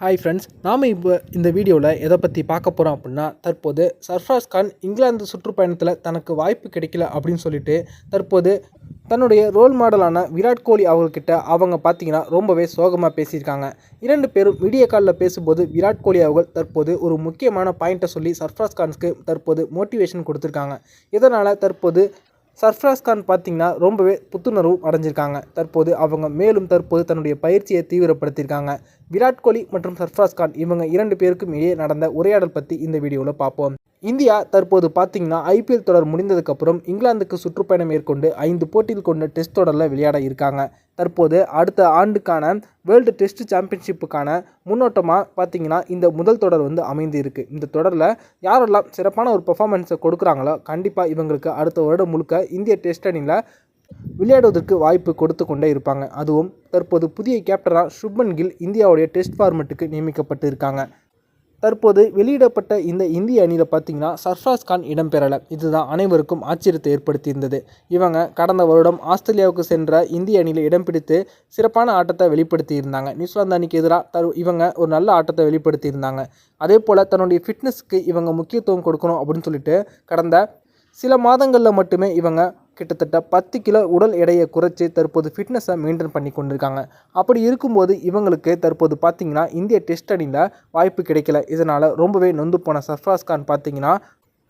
Hi friends நாம் இப்போ இந்த வீடியோவில் எதை பற்றி பார்க்க போகிறோம் அப்படின்னா தற்போது சர்ஃப்ராஸ் கான் இங்கிலாந்து சுற்றுப்பயணத்தில் தனக்கு வாய்ப்பு கிடைக்கல அப்படின்னு சொல்லிட்டு தற்போது தன்னுடைய ரோல் மாடலான விராட் கோலி அவர்கிட்ட அவங்க பார்த்தீங்கன்னா ரொம்பவே சோகமாக பேசியிருக்காங்க. இரண்டு பேரும் வீடியோ காலில் பேசும்போது விராட் கோலி அவர்கள் தற்போது ஒரு முக்கியமான பாயிண்ட்டை சொல்லி சர்ஃப்ராஸ் கான்ஸ்க்கு தற்போது மோட்டிவேஷன் கொடுத்துருக்காங்க. இதனால் தற்போது சர்ஃப்ராஸ் கான் பார்த்தீங்கன்னா ரொம்பவே புத்துணர்வும் அடைஞ்சிருக்காங்க. தற்போது அவங்க மேலும் தற்போது தன்னுடைய பயிற்சியை தீவிரப்படுத்தியிருக்காங்க. விராட் கோலி மற்றும் சர்ஃப்ராஸ் கான் இவங்க இரண்டு பேருக்கும் இடையே நடந்த உரையாடல் பற்றி இந்த வீடியோவில் பார்ப்போம். இந்தியா தற்போது பார்த்திங்கன்னா ஐபிஎல் தொடர் முடிந்ததுக்கப்புறம் இங்கிலாந்துக்கு சுற்றுப்பயணம் மேற்கொண்டு ஐந்து போட்டியில் கொண்ட டெஸ்ட் தொடரில் விளையாட இருக்காங்க. தற்போது அடுத்த ஆண்டுக்கான வேர்ல்டு டெஸ்ட் சாம்பியன்ஷிப்புக்கான முன்னோட்டமாக பார்த்தீங்கன்னா இந்த முதல் தொடர் வந்து அமைந்து இருக்குது இந்த தொடரில் யாரெல்லாம் சிறப்பான ஒரு பெர்ஃபார்மன்ஸை கொடுக்குறாங்களோ கண்டிப்பாக இவங்களுக்கு அடுத்த வருடம் முழுக்க இந்திய டெஸ்ட் அணியில் விளையாடுவதற்கு வாய்ப்பு கொடுத்து கொண்டே இருப்பாங்க. அதுவும் தற்போது புதிய கேப்டனாக சுப்மன் கில் இந்தியாவுடைய டெஸ்ட் ஃபார்மெட்டுக்கு நியமிக்கப்பட்டு இருக்காங்க தற்போது வெளியிடப்பட்ட இந்த இந்திய அணியில் பார்த்தீங்கன்னா சர்ஃப்ராஸ் கான் இடம்பெறலை. இதுதான் அனைவருக்கும் ஆச்சரியத்தை ஏற்படுத்தியிருந்தது. இவங்க கடந்த வருடம் ஆஸ்திரேலியாவுக்கு சென்ற இந்திய அணியில் இடம் பிடித்து சிறப்பான ஆட்டத்தை வெளிப்படுத்தியிருந்தாங்க. நியூசிலாந்து அணிக்கு எதிராக தரு இவங்க ஒரு நல்ல ஆட்டத்தை வெளிப்படுத்தியிருந்தாங்க. அதே போல் தன்னுடைய ஃபிட்னஸ்க்கு இவங்க முக்கியத்துவம் கொடுக்கணும் அப்படின்னு சொல்லிட்டு கடந்த சில மாதங்களில் மட்டுமே இவங்க கிட்டத்தட்ட பத்து கிலோ உடல் எடையை குறைச்சி தற்போது ஃபிட்னஸை மெயின்டைன் பண்ணி கொண்டிருக்காங்க. அப்படி இருக்கும்போது இவங்களுக்கு தற்போது பார்த்திங்கன்னா இந்திய டெஸ்ட் அணியில் வாய்ப்பு கிடைக்கல. இதனால் ரொம்பவே நொந்து போன சர்ஃப்ராஸ் கான் பார்த்திங்கன்னா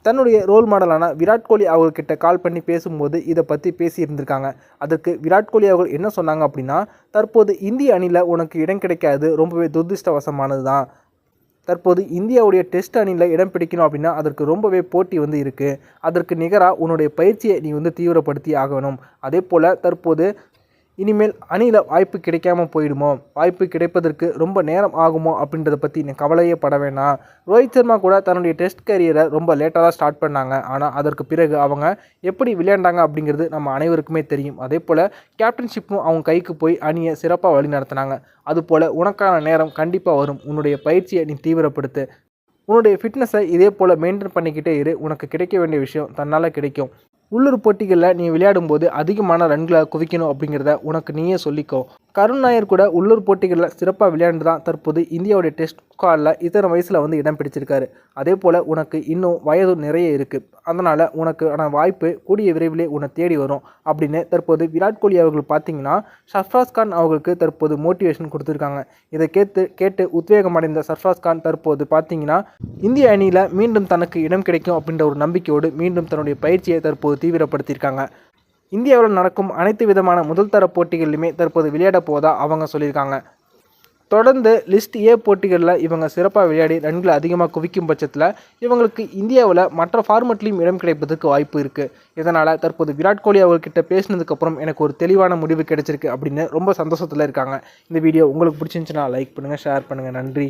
தன்னுடைய ரோல் மாடலான விராட் கோலி அவர்கிட்ட கால் பண்ணி பேசும்போது இதை பற்றி பேசியிருந்திருக்காங்க. அதற்கு விராட் கோலி அவர்கள் என்ன சொன்னாங்க அப்படின்னா தற்போது இந்திய அணியில் உனக்கு இடம் கிடைக்காது ரொம்பவே துரதிருஷ்டவசமானது தான் தற்போது இந்தியாவுடைய டெஸ்ட் அணியில் இடம் பிடிக்கணும் அப்படின்னா அதற்கு ரொம்பவே போட்டி வந்து இருக்குது அதற்கு நிகராக உன்னுடைய பயிற்சியை நீ வந்து தீவிரப்படுத்தி ஆகணும். அதே போல் தற்போது இனிமேல் அணியில் வாய்ப்பு கிடைக்காம போயிடுமோ? வாய்ப்பு கிடைப்பதற்கு ரொம்ப நேரம் ஆகுமோ? அப்படின்றத பற்றி நீ கவலையே பட வேணாம் ரோஹித் சர்மா கூட தன்னுடைய டெஸ்ட் கரியரை ரொம்ப லேட்டாக தான் ஸ்டார்ட் பண்ணாங்க. ஆனால் அதற்கு பிறகு அவங்க எப்படி விளையாண்டாங்க அப்படிங்கிறது நம்ம அனைவருக்குமே தெரியும். அதே போல் கேப்டன்ஷிப்பும் அவங்க கைக்கு போய் அணியை சிறப்பாக வழி நடத்தினாங்க. அதுபோல் உனக்கான நேரம் கண்டிப்பாக வரும். உன்னுடைய பயிற்சியை நீ தீவிரப்படுத்து. உன்னுடைய ஃபிட்னஸை இதே போல் மெயின்டைன் பண்ணிக்கிட்டே இரு. உனக்கு கிடைக்க வேண்டிய விஷயம் தன்னால் கிடைக்கும். உள்ளூர் போட்டிகளில் நீ விளையாடும்போது அதிகமான ரன்களை குவிக்கணும் அப்படிங்கிறத உனக்கு நீயே சொல்லிக்கோ. கருண் நாயர் கூட உள்ளூர் போட்டிகளில் சிறப்பாக விளையாண்டு தான் தற்போது இந்தியாவுடைய டெஸ்ட் ஸ்குவாடில் இத்தனை வயசில் வந்து இடம் பிடிச்சிருக்காரு. அதே போல் உனக்கு இன்னும் வயது நிறைய இருக்குது அதனால் உனக்கான வாய்ப்பு கூடிய விரைவிலே உன்னை தேடி வரும் அப்படின்னு தற்போது விராட் கோலி அவர்கள் பார்த்தீங்கன்னா சர்ஃப்ராஸ் கான் அவர்களுக்கு தற்போது மோட்டிவேஷன் கொடுத்துருக்காங்க. இதை கேட்டு கேட்டு உத்வேகம் அடைந்த சர்ஃப்ராஸ் கான் தற்போது பார்த்தீங்கன்னா இந்திய அணியில் மீண்டும் தனக்கு இடம் கிடைக்கும் அப்படின்ற ஒரு நம்பிக்கையோடு மீண்டும் தன்னுடைய பயிற்சியை தற்போது தீவிரப்படுத்தியிருக்காங்க. இந்தியாவில் நடக்கும் அனைத்து விதமான முதல் தர போட்டிகளிலுமே தற்போது விளையாட போதா அவங்க சொல்லியிருக்காங்க. தொடர்ந்து லிஸ்ட் ஏ போட்டிகளில் இவங்க சிறப்பாக விளையாடி ரன்களை அதிகமாக குவிக்கும் பட்சத்தில் இவங்களுக்கு இந்தியாவில் மற்ற ஃபார்மெட்லேயும் இடம் கிடைப்பதற்கு வாய்ப்பு இருக்குது இதனால் தற்போது விராட் கோலி அவர்கிட்ட பேசினதுக்கப்புறம் எனக்கு ஒரு தெளிவான முடிவு கிடைச்சிருக்கு அப்படின்னு ரொம்ப சந்தோஷத்தில் இருக்காங்க. இந்த வீடியோ உங்களுக்கு பிடிச்சிருந்துச்சுன்னா லைக் பண்ணுங்கள் ஷேர் பண்ணுங்கள் நன்றி.